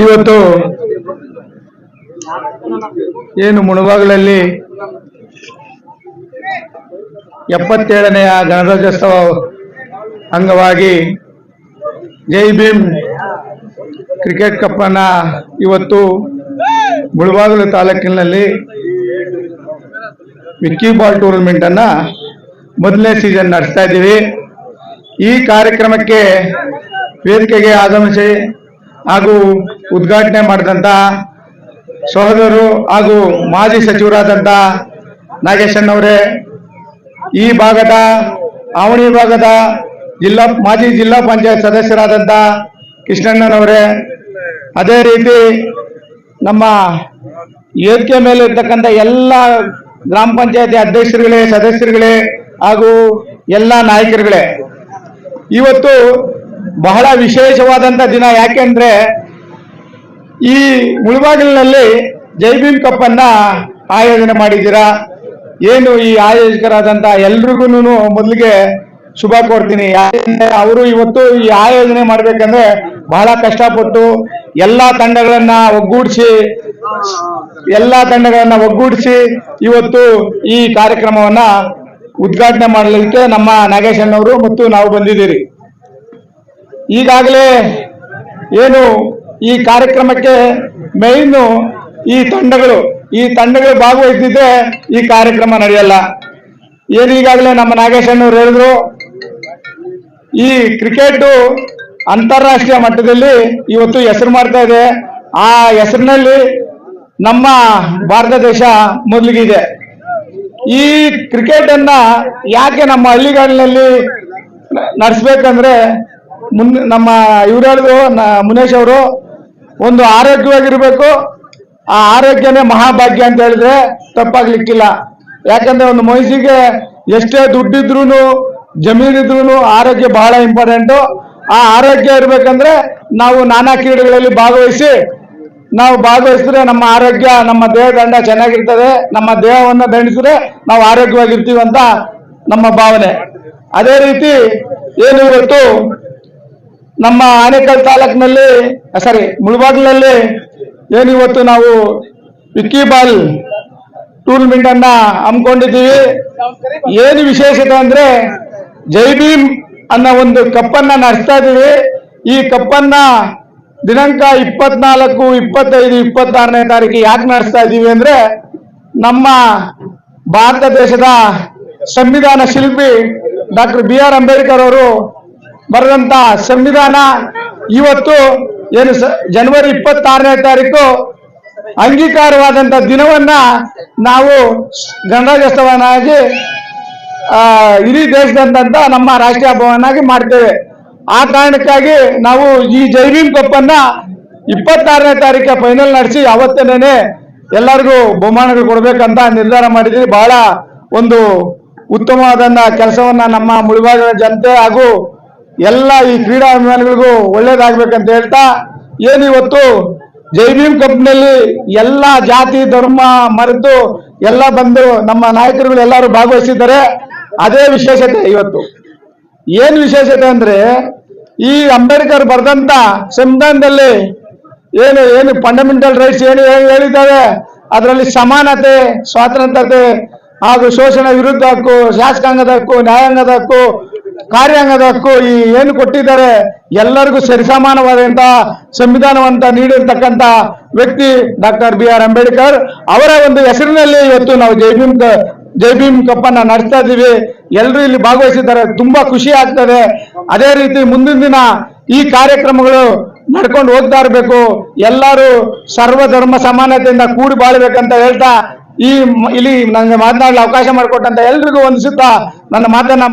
ಇವತ್ತು ಏನು ಮುಳುಬಾಗಿಲಲ್ಲಿ ಎಪ್ಪತ್ತೇಳನೆಯ ಗಣರಾಜ್ಯೋತ್ಸವ ಅಂಗವಾಗಿ ಜೈ ಭೀಮ್ ಕ್ರಿಕೆಟ್ ಕಪ್ಪನ್ನ ಇವತ್ತು ಮುಳುಬಾಗಲು ತಾಲೂಕಿನಲ್ಲಿ ವಿಕ್ಕಿ ಬಾಲ್ ಟೂರ್ನಮೆಂಟ್ ಅನ್ನ ಮೊದಲನೇ ಸೀಸನ್ ನಡೆಸ್ತಾ ಇದ್ದೀವಿ. ಈ ಕಾರ್ಯಕ್ರಮಕ್ಕೆ ವೇದಿಕೆಗೆ ಆಗಮಿಸಿ ಹಾಗೂ ಉದ್ಘಾಟನೆ ಮಾಡಿದಂತ ಸಹೋದರರು ಹಾಗೂ ಮಾಜಿ ಸಚಿವರಾದಂತ ನಾಗೇಶಣ್ಣವರೇ ಈ ಭಾಗದ ಆವಣಿ ಭಾಗದ ಜಿಲ್ಲಾ, ಮಾಜಿ ಜಿಲ್ಲಾ ಪಂಚಾಯತ್ ಸದಸ್ಯರಾದಂಥ ಕೃಷ್ಣಣ್ಣನವರೇ ಅದೇ ರೀತಿ ನಮ್ಮ ವೇದಿಕೆ ಮೇಲೆ ಇರ್ತಕ್ಕಂಥ ಎಲ್ಲ ಗ್ರಾಮ ಪಂಚಾಯತಿ ಅಧ್ಯಕ್ಷರುಗಳೇ, ಸದಸ್ಯರುಗಳೇ ಹಾಗೂ ಎಲ್ಲ ನಾಯಕರುಗಳೇ, ಇವತ್ತು ಬಹಳ ವಿಶೇಷವಾದಂತ ದಿನ ಯಾಕೆಂದ್ರೆ ಈ ಮುಳುಬಾಗಿಲಿನಲ್ಲಿ ಜೈ ಭೀಮ್ ಕಪ್ ಅನ್ನ ಆಯೋಜನೆ ಮಾಡಿದ್ದೀರಾ? ಏನು ಈ ಆಯೋಜಕರಾದಂತ ಎಲ್ರಿಗೂ ಮೊದಲಿಗೆ ಶುಭ ಕೋರ್ತೀನಿ. ಯಾಕೆಂದ್ರೆ ಅವರು ಇವತ್ತು ಈ ಆಯೋಜನೆ ಮಾಡ್ಬೇಕಂದ್ರೆ ಬಹಳ ಕಷ್ಟಪಟ್ಟು ಎಲ್ಲಾ ತಂಡಗಳನ್ನ ಒಗ್ಗೂಡಿಸಿ, ಎಲ್ಲಾ ತಂಡಗಳನ್ನ ಒಗ್ಗೂಡಿಸಿ ಇವತ್ತು ಈ ಕಾರ್ಯಕ್ರಮವನ್ನ ಉದ್ಘಾಟನೆ ಮಾಡಲಿಕ್ಕೆ ನಮ್ಮ ನಾಗೇಶ್ ಅಣ್ಣವರು ಮತ್ತು ನಾವು ಬಂದಿದ್ದೀರಿ. ಈಗಾಗಲೇ ಏನು ಈ ಕಾರ್ಯಕ್ರಮಕ್ಕೆ ಮೇಯ್ನು ಈ ತಂಡಗಳು ಈ ತಂಡಗಳು ಭಾಗವಹಿಸಿದ್ರೆ ಈ ಕಾರ್ಯಕ್ರಮ ನಡೆಯಲ್ಲ. ಏನು ಈಗಾಗಲೇ ನಮ್ಮ ನಾಗೇಶ್ ಅಣ್ಣವ್ರು ಹೇಳಿದ್ರು, ಈ ಕ್ರಿಕೆಟ್ ಅಂತಾರಾಷ್ಟ್ರೀಯ ಮಟ್ಟದಲ್ಲಿ ಇವತ್ತು ಹೆಸರು ಮಾಡ್ತಾ ಇದೆ. ಆ ಹೆಸರಿನಲ್ಲಿ ನಮ್ಮ ಭಾರತ ದೇಶ ಮೊದಲಿಗಿದೆ. ಈ ಕ್ರಿಕೆಟ್ ಅನ್ನ ಯಾಕೆ ನಮ್ಮ ಹಳ್ಳಿಗಳಲ್ಲಿ ನಡೆಸ್ಬೇಕಂದ್ರೆ ಮುನ್ ನಮ್ಮ ಇವ್ರು ಹೇಳಿದ್ರು ಮುನೇಶ್ ಅವರು ಒಂದು ಆರೋಗ್ಯವಾಗಿರಬೇಕು. ಆ ಆರೋಗ್ಯನೇ ಮಹಾಭಾಗ್ಯ ಅಂತ ಹೇಳಿದ್ರೆ ತಪ್ಪಾಗ್ಲಿಕ್ಕಿಲ್ಲ. ಯಾಕಂದ್ರೆ ಒಂದು ಮೈಸಿಗೆ ಎಷ್ಟೇ ದುಡ್ಡಿದ್ರು ಜಮೀನಿದ್ರು ಆರೋಗ್ಯ ಬಹಳ ಇಂಪಾರ್ಟೆಂಟು ಆ ಆರೋಗ್ಯ ಇರ್ಬೇಕಂದ್ರೆ ನಾವು ನಾನಾ ಕ್ರೀಡೆಗಳಲ್ಲಿ ಭಾಗವಹಿಸಿ, ನಾವು ಭಾಗವಹಿಸಿದ್ರೆ ನಮ್ಮ ಆರೋಗ್ಯ, ನಮ್ಮ ದೇಹ ದಂಡ ಚೆನ್ನಾಗಿರ್ತದೆ. ನಮ್ಮ ದೇಹವನ್ನು ದಂಡಿಸಿದ್ರೆ ನಾವು ಆರೋಗ್ಯವಾಗಿರ್ತೀವಿ ಅಂತ ನಮ್ಮ ಭಾವನೆ. ಅದೇ ರೀತಿ ಏನು ಇವತ್ತು ನಮ್ಮ ಆನೇಕಲ್ ತಾಲೂಕಿನಲ್ಲಿ ಸಾರಿ ಮುಳಬಾಗ್ಲಲ್ಲಿ ಏನಿವತ್ತು ನಾವು ವಿಕ್ಕಿ ಬಾಲ್ ಟೂರ್ನಮೆಂಟ್ ಅನ್ನ ಹಮ್ಮಿಕೊಂಡಿದ್ದೀವಿ. ಏನು ವಿಶೇಷತೆ ಅಂದ್ರೆ ಜೈ ಭೀಮ್ ಅನ್ನೋ ಒಂದು ಕಪ್ಪನ್ನ ನಡೆಸ್ತಾ ಇದ್ದೀವಿ. ಈ ಕಪ್ಪನ್ನ ದಿನಾಂಕ ಇಪ್ಪತ್ನಾಲ್ಕು, ಇಪ್ಪತ್ತೈದು, ಇಪ್ಪತ್ತಾರನೇ ತಾರೀಕು ಯಾಕೆ ನಡೆಸ್ತಾ ಇದ್ದೀವಿ ಅಂದ್ರೆ ನಮ್ಮ ಭಾರತ ದೇಶದ ಸಂವಿಧಾನ ಶಿಲ್ಪಿ ಡಾಕ್ಟರ್ ಬಿ ಆರ್ ಅಂಬೇಡ್ಕರ್ ಅವರು ಬರೆದಂತ ಸಂವಿಧಾನ ಇವತ್ತು ಏನು ಜನವರಿ ಇಪ್ಪತ್ತಾರನೇ ತಾರೀಕು ಅಂಗೀಕಾರವಾದಂತ ದಿನವನ್ನ ನಾವು ಗಣರಾಜ್ಯೋತ್ಸವನಾಗಿ ಇಡೀ ದೇಶದಂತ ನಮ್ಮ ರಾಷ್ಟ್ರೀಯ ಹಬ್ಬವನ್ನಾಗಿ ಮಾಡ್ತೇವೆ. ಆ ಕಾರಣಕ್ಕಾಗಿ ನಾವು ಈ ಜೈವಿಂ ಕಪ್ಪನ್ನ ಇಪ್ಪತ್ತಾರನೇ ತಾರೀಕು ಫೈನಲ್ ನಡೆಸಿ ಅವತ್ತೇನೆ ಎಲ್ಲರಿಗೂ ಬಹುಮಾನಗಳು ಕೊಡಬೇಕಂತ ನಿರ್ಧಾರ ಮಾಡಿದ್ವಿ ಬಹಳ ಒಂದು ಉತ್ತಮವಾದಂತ ಕೆಲಸವನ್ನ ನಮ್ಮ ಮುಳುಬಾಗಿನ ಜನತೆ ಹಾಗೂ ಎಲ್ಲ ಈ ಕ್ರೀಡಾ ಅಭಿಮಾನಿಗಳಿಗೂ ಒಳ್ಳೇದಾಗ್ಬೇಕಂತ ಹೇಳ್ತಾ ಏನು ಇವತ್ತು ಜೈ ಭೀಮ್ ಕಂಪ್ನಿಯಲ್ಲಿ ಎಲ್ಲ ಜಾತಿ, ಧರ್ಮ, ಮರೆತು ಎಲ್ಲ ಬಂದು ನಮ್ಮ ನಾಯಕರುಗಳು ಎಲ್ಲರೂ ಭಾಗವಹಿಸಿದ್ದಾರೆ. ಅದೇ ವಿಶೇಷತೆ ಇವತ್ತು. ಏನ್ ವಿಶೇಷತೆ ಅಂದ್ರೆ, ಈ ಅಂಬೇಡ್ಕರ್ ಬರೆದಂತ ಸಂವಿಧಾನದಲ್ಲಿ ಏನು ಏನು ಫಂಡಮೆಂಟಲ್ ರೈಟ್ಸ್ ಏನು ಏನು ಹೇಳಿದ್ದಾರೆ ಅದರಲ್ಲಿ ಸಮಾನತೆ, ಸ್ವಾತಂತ್ರ್ಯತೆ ಹಾಗೂ ಶೋಷಣೆ ವಿರುದ್ಧ ಹಕ್ಕು, ಶಾಸಕಾಂಗದ ಹಕ್ಕು, ನ್ಯಾಯಾಂಗದ ಹಕ್ಕು ಕಾರ್ಯಾಂಗದ ಹಕ್ಕು ಈ ಏನು ಕೊಟ್ಟಿದ್ದಾರೆ ಎಲ್ಲರಿಗೂ ಸರಿಸಮಾನವಾದಂತ, ಸಂವಿಧಾನವಂತ ನೀಡಿರ್ತಕ್ಕಂತ ವ್ಯಕ್ತಿ ಡಾಕ್ಟರ್ ಬಿ ಆರ್ ಅಂಬೇಡ್ಕರ್ ಅವರ ಒಂದು ಹೆಸರಿನಲ್ಲಿ ಇವತ್ತು ನಾವು ಜೈ ಭೀಮ್ ಜೈ ಭೀಮ್ ಕಪ್ಪನ್ನ ನಡೆಸ್ತಾ ಇದ್ದೀವಿ. ಎಲ್ಲರೂ ಇಲ್ಲಿ ಭಾಗವಹಿಸಿದ್ದಾರೆ. ತುಂಬಾ ಖುಷಿ ಆಗ್ತದೆ. ಅದೇ ರೀತಿ ಮುಂದಿನ ದಿನ ಈ ಕಾರ್ಯಕ್ರಮಗಳು ನಡ್ಕೊಂಡು ಹೋಗ್ತಾ ಇರಬೇಕು. ಎಲ್ಲರೂ ಸರ್ವಧರ್ಮ ಸಮಾನತೆಯಿಂದ ಕೂಡಿ ಬಾಳ್ಬೇಕಂತ ಹೇಳ್ತಾ ಈ ಇಲ್ಲಿ ನನಗೆ ಮಾತನಾಡಲು ಅವಕಾಶ ಮಾಡಿಕೊಟ್ಟಂತ ಎಲ್ರಿಗೂ ವಂದಿಸುತ್ತಾ ನನ್ನ ಮಾತನ್ನ